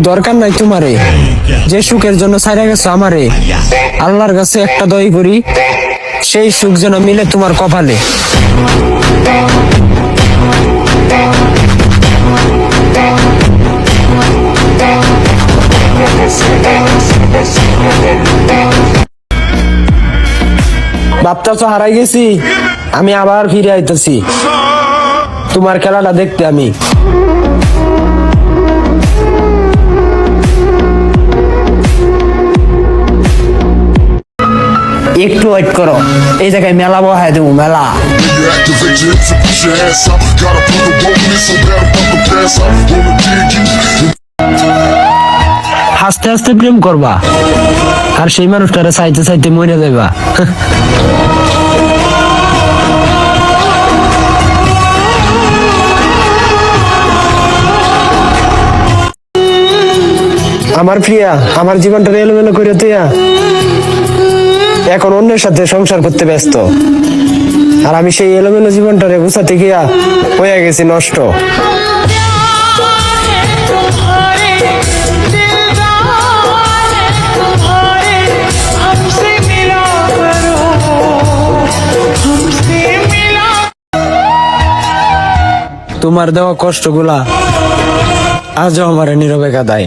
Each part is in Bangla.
দরকার নাই তোমারে। যে সুখের জন্য ছাইরা গেছো আমারে। আল্লাহর কাছে একটা দই করি, সেই সুখ যেন মিলে তোমার কপালে। বাপটা তো হারাই গেছি, আমি আবার ফিরে আইতেছি। তোমার খেলাটা দেখতে আমি। একটু ওয়েট করো। এই জায়গায় মেলা বহায় দেবো, মেলা। হাসতে হাসতে প্রেম করবা, আর সেই মানুষটারে সাইতে সাইতে মরে যাইবা। আমার প্রিয়া, আমার জীবনটা এলোমেলো করে তুইয়া। এখন অন্যের সাথে সংসার করতে ব্যস্ত। আর আমি সেই এলোমেলো জীবনটারে গুছাতে গিয়া হয়ে গেছি নষ্ট। তোমার দেওয়া কষ্টগুলা আজও আমার নীরবে কাদায়।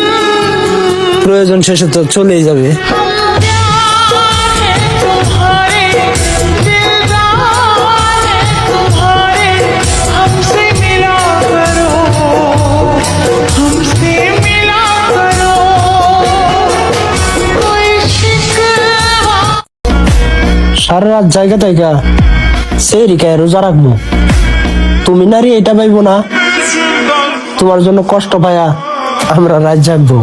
প্রয়োজন শেষে তো চলেই যাবে। সারা রাত জায়গা তাইগা সেই রিকায় রোজা রাখব। তুমি নারী, এটা পাইবো না। তোমার জন্য কষ্ট পায়া আমরা রাত জাগবো।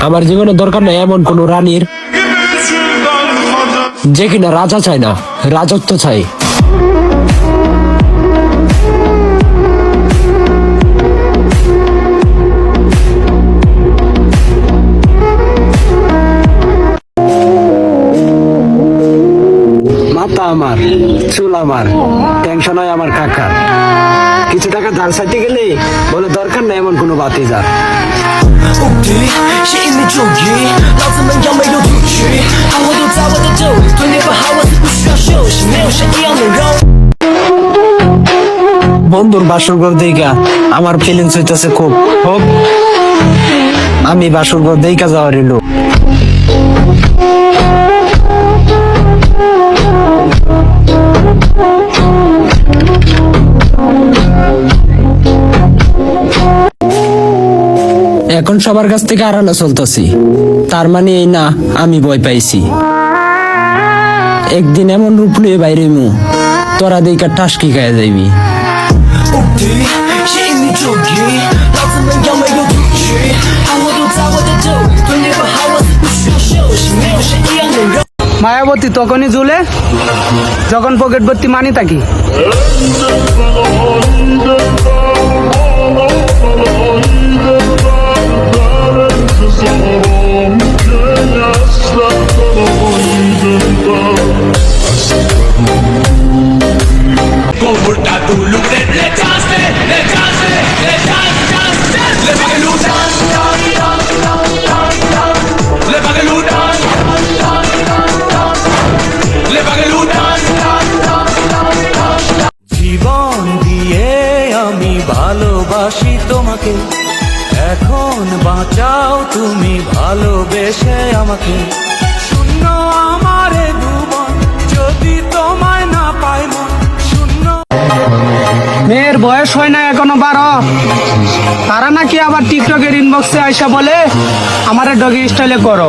আমার জীবনে দরকার নাই এমন কোন রানীর। যে কিনা রাজা চায় না, রাজত্ব চাই মাথা আমার, চুল আমার, টেনশন হয় আমার কাকার। কিছু টাকা ধান সাইতে গেলে বলে দরকার নাই এমন কোনো বাতি যা বন্ধুর বাসরঘর দেখা আমার ফিলিংস হইতেছে খুব। খুব আমি বাসরঘর দেখা যাওয়ার লোক। এখন সবার কাছ থেকে আড়ালে চলতেছি। তার মানে এই না আমি ভয় পাইছি। একদিন এমন রূপ নিয়ে বাইরে মু তোরা দিকে টাসকি খায় যাইবি। মায়াবতী তখনই জুলে যখন পকেট ভর্তি মানি থাকি ভালোবাসি তোমাকে। এখন বাঁচাও তুমি ভালোবেসে আমাকে। শূন্য আমারে দুবন যদি তোমায় না পাই শূন্য মেয়ের বয়স হয় না এখনও বারো। তারা নাকি আবার টিকটকের ইনবক্সে আইসা বলে, আমার ডগি স্টাইলে করো।